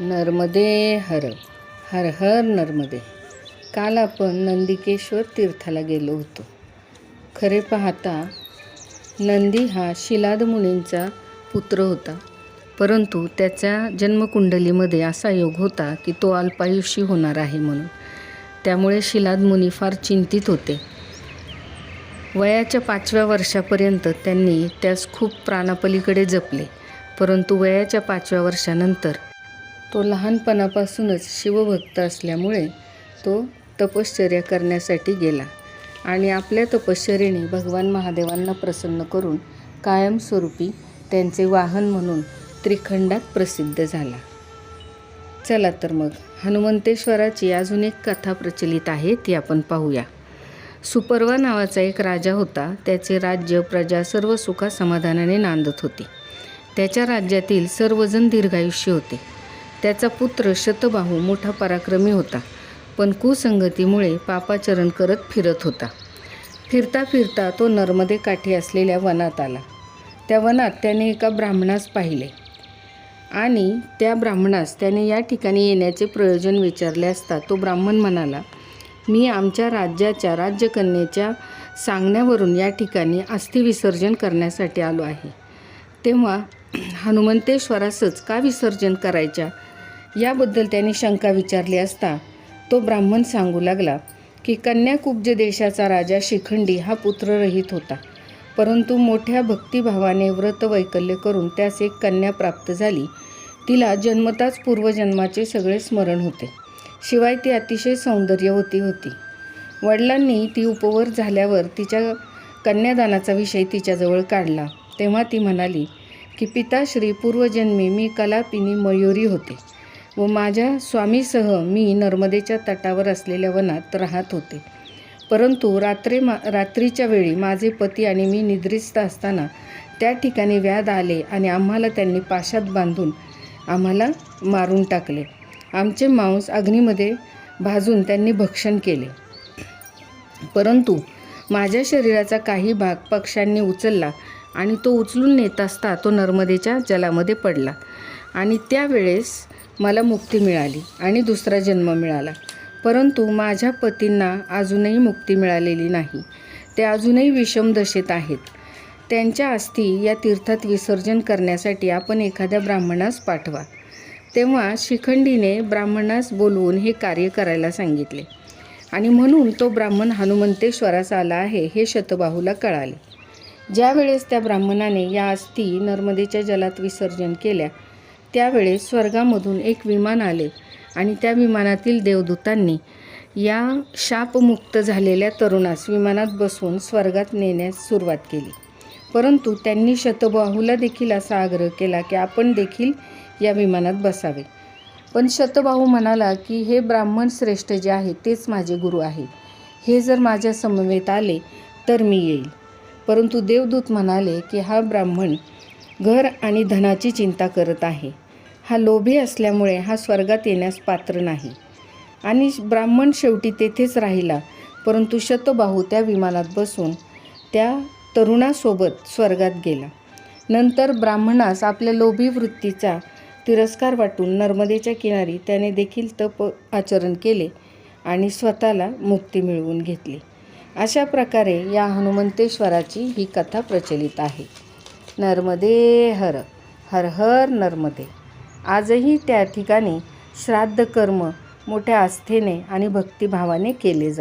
नर्मदे हर हर हर नर्मदे. काल आपण नंदिकेश्वर तीर्थाला गेलो होतो. खरे पाहता नंदी हा शिलाद मुनींचा पुत्र होता. परंतु त्याच्या जन्मकुंडलीमध्ये असा योग होता की तो अल्पायुषी होणार आहे म्हणून. त्यामुळे शिलाद मुनी फार चिंतित होते. वयाच्या पाचव्या वर्षापर्यंत त्यांनी त्यास खूप प्राणापलीकडे जपले. परंतु वयाच्या पाचव्या वर्षानंतर तो लहानपणापासूनच शिवभक्त असल्यामुळे तो तपश्चर्या करण्यासाठी गेला आणि आपल्या तपश्चर्येने भगवान महादेवांना प्रसन्न करून कायमस्वरूपी त्यांचे वाहन म्हणून त्रिखंडात प्रसिद्ध झाला. चला तर मग हनुमंतेश्वराची अजून एक कथा प्रचलित आहे ती आपण पाहूया. सुपर्वा नावाचा एक राजा होता त्याचे राज्य प्रजा सर्व सुखा समाधानाने नांदत होती. त्याच्या राज्यातील सर्वजण दीर्घायुष्य होते. त्याचा पुत्र शतबाहू मोठा पराक्रमी होता पण कुसंगतीमुळे पापाचरण करत फिरत होता. फिरता फिरता तो नर्मदे काठी असलेल्या वनात आला. त्या वनात त्याने एका ब्राह्मणास पाहिले आणि त्या ब्राह्मणास त्याने या ठिकाणी येण्याचे प्रयोजन विचारले असता तो ब्राह्मण म्हणाला मी आमच्या राज्याच्या राज्यकन्येच्या सांगण्यावरून या ठिकाणी अस्थिविसर्जन करण्यासाठी आलो आहे. तेव्हा हनुमंतेश्वरासच का विसर्जन करायच्या? याबद्दल त्यांनी शंका विचारली असता तो ब्राह्मण सांगू लागला की कन्याकुब्ज देशाचा राजा शिखंडी हा पुत्ररहित होता. परंतु मोठ्या भक्तिभावाने व्रत वैकल्य करून त्यास एक कन्या प्राप्त झाली. तिला जन्मताच पूर्वजन्माचे सगळे स्मरण होते. शिवाय ती अतिशय सौंदर्यवती होती वडिलांनी ती उपवर झाल्यावर तिच्या कन्यादानाचा विषय तिच्याजवळ काढला. तेव्हा ती म्हणाली की पिताश्री पूर्वजन्मी मी कलापिनी मयुरी होते. व माझ्या स्वामीसह मी नर्मदेच्या तटावर असलेल्या वनात राहत होते. परंतु रात्री मा रात्रीच्या वेळी माझे पती आणि मी निद्रिस्त असताना त्या ठिकाणी व्याध आले आणि आम्हाला त्यांनी पाशात बांधून आम्हाला मारून टाकले. आमचे मांस अग्नीमध्ये भाजून त्यांनी भक्षण केले. परंतु माझ्या शरीराचा काही भाग पक्ष्यांनी उचलला आणि तो उचलून नेत असता तो नर्मदेच्या जलामध्ये पडला. आणि त्यावेळेस मला मुक्ती मिळाली आणि दुसरा जन्म मिळाला. परंतु माझ्या पतींना अजूनही मुक्ती मिळालेली नाही. ते अजूनही विषम दशेत आहेत. त्यांच्या अस्थी या तीर्थात विसर्जन करण्यासाठी आपण एखाद्या ब्राह्मणास पाठवा. तेव्हा शिखंडीने ब्राह्मणास बोलवून हे कार्य करायला सांगितले. आणि म्हणून तो ब्राह्मण हनुमंतेश्वरास आला आहे हे शतबाहूला कळाले. ज्यावेळेस त्या ब्राह्मणाने या अस्थी नर्मदेच्या जलात विसर्जन केल्या त्यावेळेस स्वर्गामधून एक विमान आले आणि त्या विमानातील देवदूतांनी या शापमुक्त झालेल्या तरुणास विमानात बसवून स्वर्गात नेण्यास सुरुवात केली. परंतु त्यांनी शतबाहूला देखील असा आग्रह केला की आपण देखील या विमानात बसावे. पण शतबाहू म्हणाला की हे ब्राह्मण श्रेष्ठ जे आहे तेच माझे गुरु आहे. हे जर माझ्या समवेत आले तर मी येईल. परंतु देवदूत म्हणाले की हा ब्राह्मण घर आणि धनाची चिंता करत आहे. हा लोभी असल्यामुळे हा स्वर्गात येण्यास पात्र नाही. आणि ब्राह्मण शेवटी तेथेच राहिला परंतु शतबाहू त्या विमानात बसून त्या तरुणासोबत स्वर्गात गेला. नंतर ब्राह्मणास आपल्या लोभी वृत्तीचा तिरस्कार वाटून नर्मदेच्या किनारी त्याने देखील तप आचरण केले आणि स्वतःला मुक्ती मिळवून घेतली. अशा प्रकारे या हनुमंतेश्वराची ही कथा प्रचलित आहे. नर्मदे हर हर हर नर्मदे. आजही त्या ठिकाणी श्राद्ध कर्म मोठ्या आस्थेने आणि भक्तिभावाने केले जाते